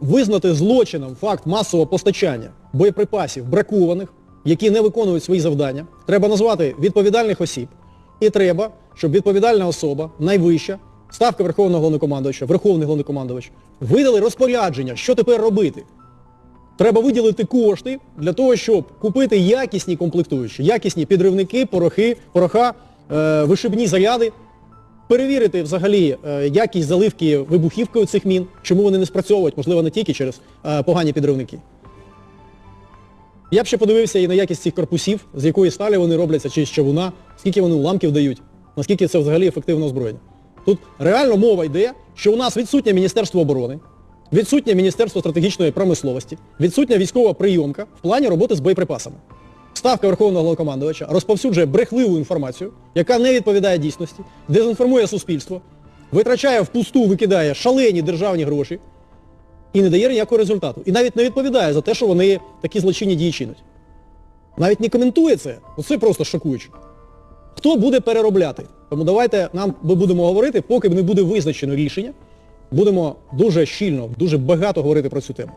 визнати злочином факт масового постачання боєприпасів бракованих, які не виконують свої завдання. Треба назвати відповідальних осіб. І треба, щоб відповідальна особа, найвища, ставка Верховного Головнокомандувача, Верховний Головнокомандувач, видали розпорядження, що тепер робити. Треба виділити кошти для того, щоб купити якісні комплектуючі, якісні підривники, порохи, пороха, е, вишибні заряди, перевірити взагалі е, якість заливки вибухівкою цих мін, чому вони не спрацьовують, можливо, не тільки через е, погані підривники. Я б ще подивився і на якість цих корпусів, з якої сталі вони робляться, чи з чавуна, скільки вони уламків дають, наскільки це взагалі ефективне озброєння. Тут реально мова йде, що у нас відсутнє Міністерство оборони, відсутнє Міністерство стратегічної промисловості, відсутня військова прийомка в плані роботи з боєприпасами. Ставка Верховного Головнокомандувача розповсюджує брехливу інформацію, яка не відповідає дійсності, дезінформує суспільство, витрачає впусту, викидає шалені державні гроші і не дає ніякого результату. І навіть не відповідає за те, що вони такі злочинні дії чинять. Навіть не коментує це. Оце просто шокуюче. Хто буде переробляти? Тому давайте нам ми будемо говорити, поки не буде визначено рішення, будемо дуже щільно, дуже багато говорити про цю тему.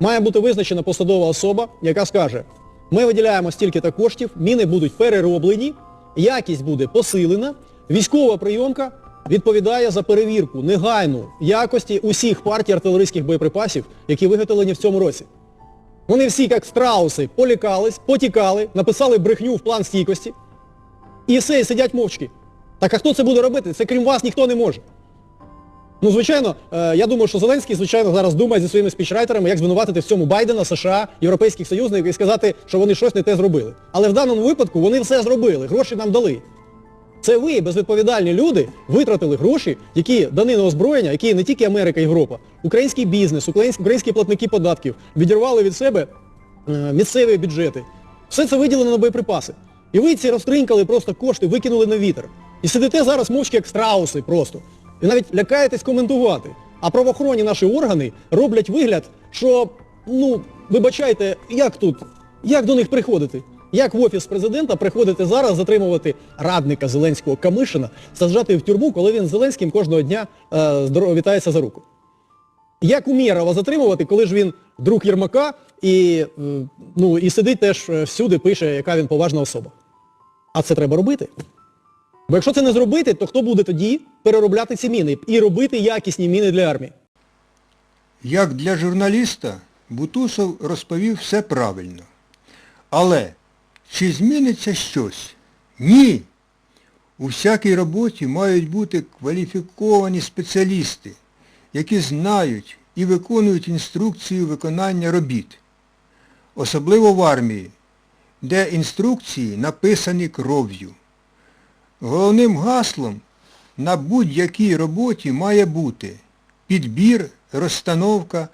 Має бути визначена посадова особа, яка скаже, ми виділяємо стільки-то коштів, міни будуть перероблені, якість буде посилена, військова прийомка відповідає за перевірку негайну якості усіх партій артилерійських боєприпасів, які виготовлені в цьому році. Вони всі, як страуси, полікались, потікали, написали брехню в план стійкості, і все, і сидять мовчки. Так а хто це буде робити? Це крім вас ніхто не може. Ну, звичайно, е, я думаю, що Зеленський, звичайно, зараз думає зі своїми спічрайтерами, як звинуватити в цьому Байдена, США, європейських союзників і сказати, що вони щось не те зробили. Але в даному випадку вони все зробили, гроші нам дали. Це ви, безвідповідальні люди, витратили гроші, які дані на озброєння, які не тільки Америка, Європа, український бізнес, українські, платники податків відірвали від себе е, місцеві бюджети. Все це виділено на боєприпаси. І ви ці розтринкали просто кошти, викинули на вітер. І сидите зараз мовчки як страуси просто. І навіть лякаєтесь коментувати. А правоохоронні наші органи роблять вигляд, що, ну, вибачайте, як тут, як до них приходити? Як в офіс президента приходити зараз затримувати радника Зеленського Камишина, саджати в тюрму, коли він з Зеленським кожного дня е, вітається за руку? Як Умєрова затримувати, коли ж він друг Єрмака і, е, ну, і сидить теж е, всюди, пише, яка він поважна особа? А це треба робити. Бо якщо це не зробити, то хто буде тоді переробляти ці міни і робити якісні міни для армії? Як для журналіста, Бутусов розповів все правильно. Але чи зміниться щось? Ні. У всякій роботі мають бути кваліфіковані спеціалісти, які знають і виконують інструкцію виконання робіт. Особливо в армії, де інструкції написані кров'ю. Головним гаслом на будь-якій роботі має бути підбір, розстановка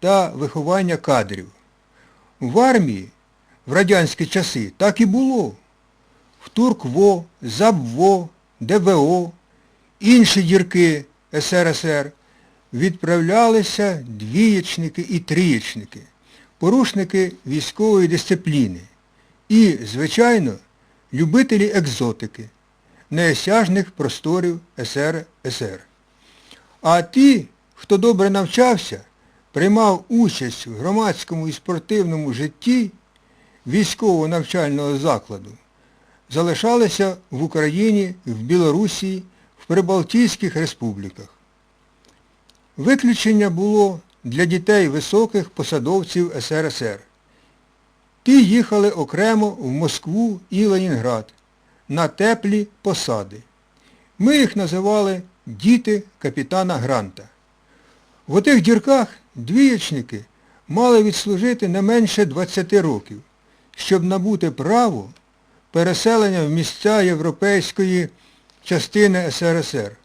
та виховання кадрів. В армії в радянські часи так і було. В Туркво, ЗАБВО, ДВО, інші дірки СРСР відправлялися двієчники і трієчники, порушники військової дисципліни і, звичайно, любителі екзотики, неосяжних просторів СРСР. А ті, хто добре навчався, приймав участь в громадському і спортивному житті військового навчального закладу, залишалися в Україні, в Білорусі, в Прибалтійських республіках. Виключення було для дітей високих посадовців СРСР. Ті їхали окремо в Москву і Ленінград на теплі посади. Ми їх називали діти капітана Гранта. В отих дірках двієчники мали відслужити не менше 20 років, щоб набути право переселення в місця європейської частини СРСР.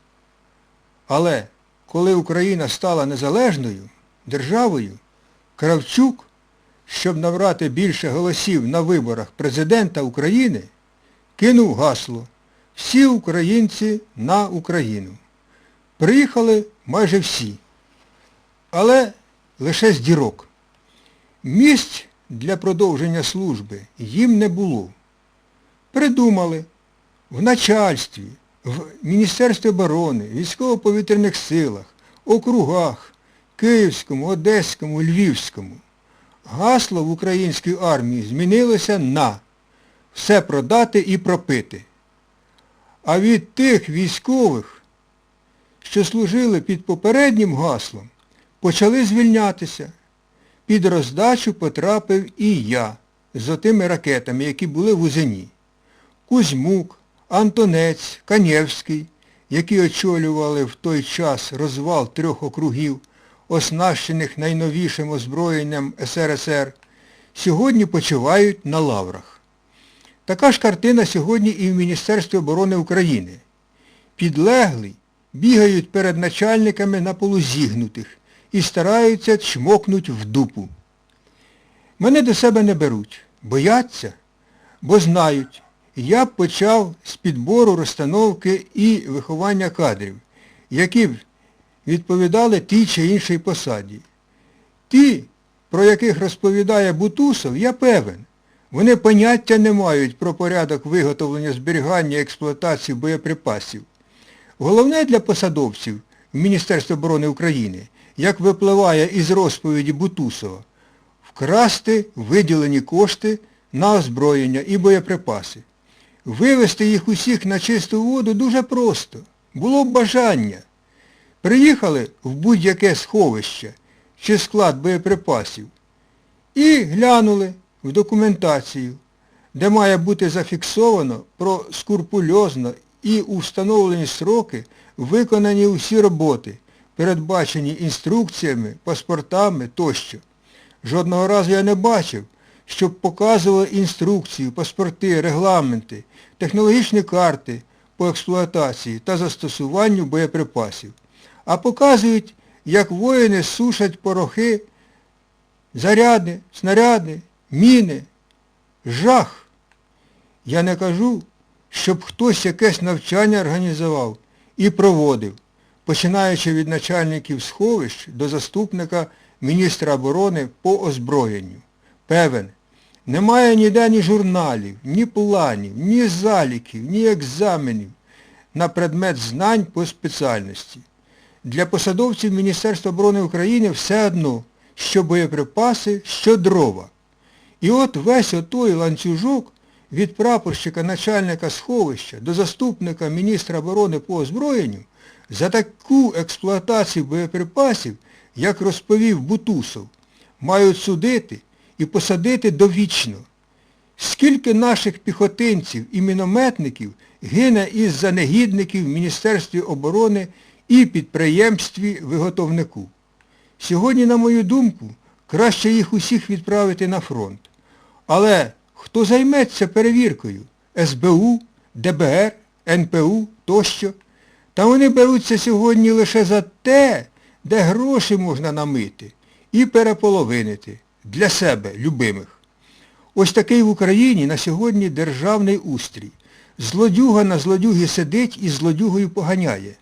Але коли Україна стала незалежною державою, Кравчук, щоб набрати більше голосів на виборах президента України, кинув гасло «Всі українці на Україну». Приїхали майже всі, але лише з дірок. Місць для продовження служби їм не було. Придумали в начальстві, в Міністерстві оборони, військово-повітряних силах, округах, Київському, Одеському, Львівському. Гасло в українській армії змінилося на все продати і пропити. А від тих військових, що служили під попереднім гаслом, почали звільнятися. Під роздачу потрапив і я з отими ракетами, які були в Узині. Кузьмук, Антонець, Канєвський, які очолювали в той час розвал трьох округів, оснащених найновішим озброєнням СРСР, сьогодні почувають на лаврах. Така ж картина сьогодні і в Міністерстві оборони України. Підлеглі бігають перед начальниками на полузігнутих і стараються чмокнуть в дупу. Мене до себе не беруть, бояться, бо знають, я б почав з підбору розстановки і виховання кадрів, які б відповідали тій чи іншій посаді. Ті, про яких розповідає Бутусов, я певен, вони поняття не мають про порядок виготовлення, зберігання і експлуатації боєприпасів. Головне для посадовців в Міністерстві оборони України, як випливає із розповіді Бутусова, вкрасти виділені кошти на озброєння і боєприпаси. Вивести їх усіх на чисту воду дуже просто. Було б бажання. Приїхали в будь-яке сховище чи склад боєприпасів і глянули в документацію, де має бути зафіксовано про скрупульозно і у встановлені сроки виконані усі роботи, передбачені інструкціями, паспортами тощо. Жодного разу я не бачив, щоб показували інструкції, паспорти, регламенти, технологічні карти по експлуатації та застосуванню боєприпасів, а показують, як воїни сушать порохи, заряди, снаряди, міни. Жах! Я не кажу, щоб хтось якесь навчання організував і проводив, починаючи від начальників сховищ до заступника міністра оборони по озброєнню. Певен, немає ніде ні журналів, ні планів, ні заліків, ні екзаменів на предмет знань по спеціальності. Для посадовців Міністерства оборони України все одно, що боєприпаси, що дрова. І от весь отой ланцюжок від прапорщика начальника сховища до заступника міністра оборони по озброєнню за таку експлуатацію боєприпасів, як розповів Бутусов, мають судити і посадити довічно. Скільки наших піхотинців і мінометників гине із-за негідників в Міністерстві оборони і підприємстві виготовнику. Сьогодні, на мою думку, краще їх усіх відправити на фронт. Але хто займеться перевіркою? СБУ, ДБР, НПУ тощо? Та вони беруться сьогодні лише за те, де гроші можна намити і переполовинити для себе, любимих. Ось такий в Україні на сьогодні державний устрій. Злодюга на злодюгі сидить і злодюгою поганяє.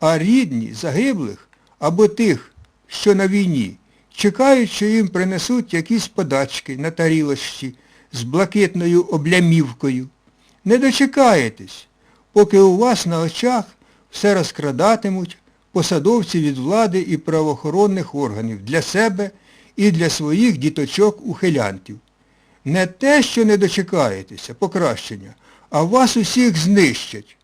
А рідні загиблих або тих, що на війні, чекають, що їм принесуть якісь подачки на тарілочці з блакитною облямівкою. Не дочекаєтесь, поки у вас на очах все розкрадатимуть посадовці від влади і правоохоронних органів для себе і для своїх діточок-ухилянтів. Не те, що не дочекаєтеся, покращення, а вас усіх знищать.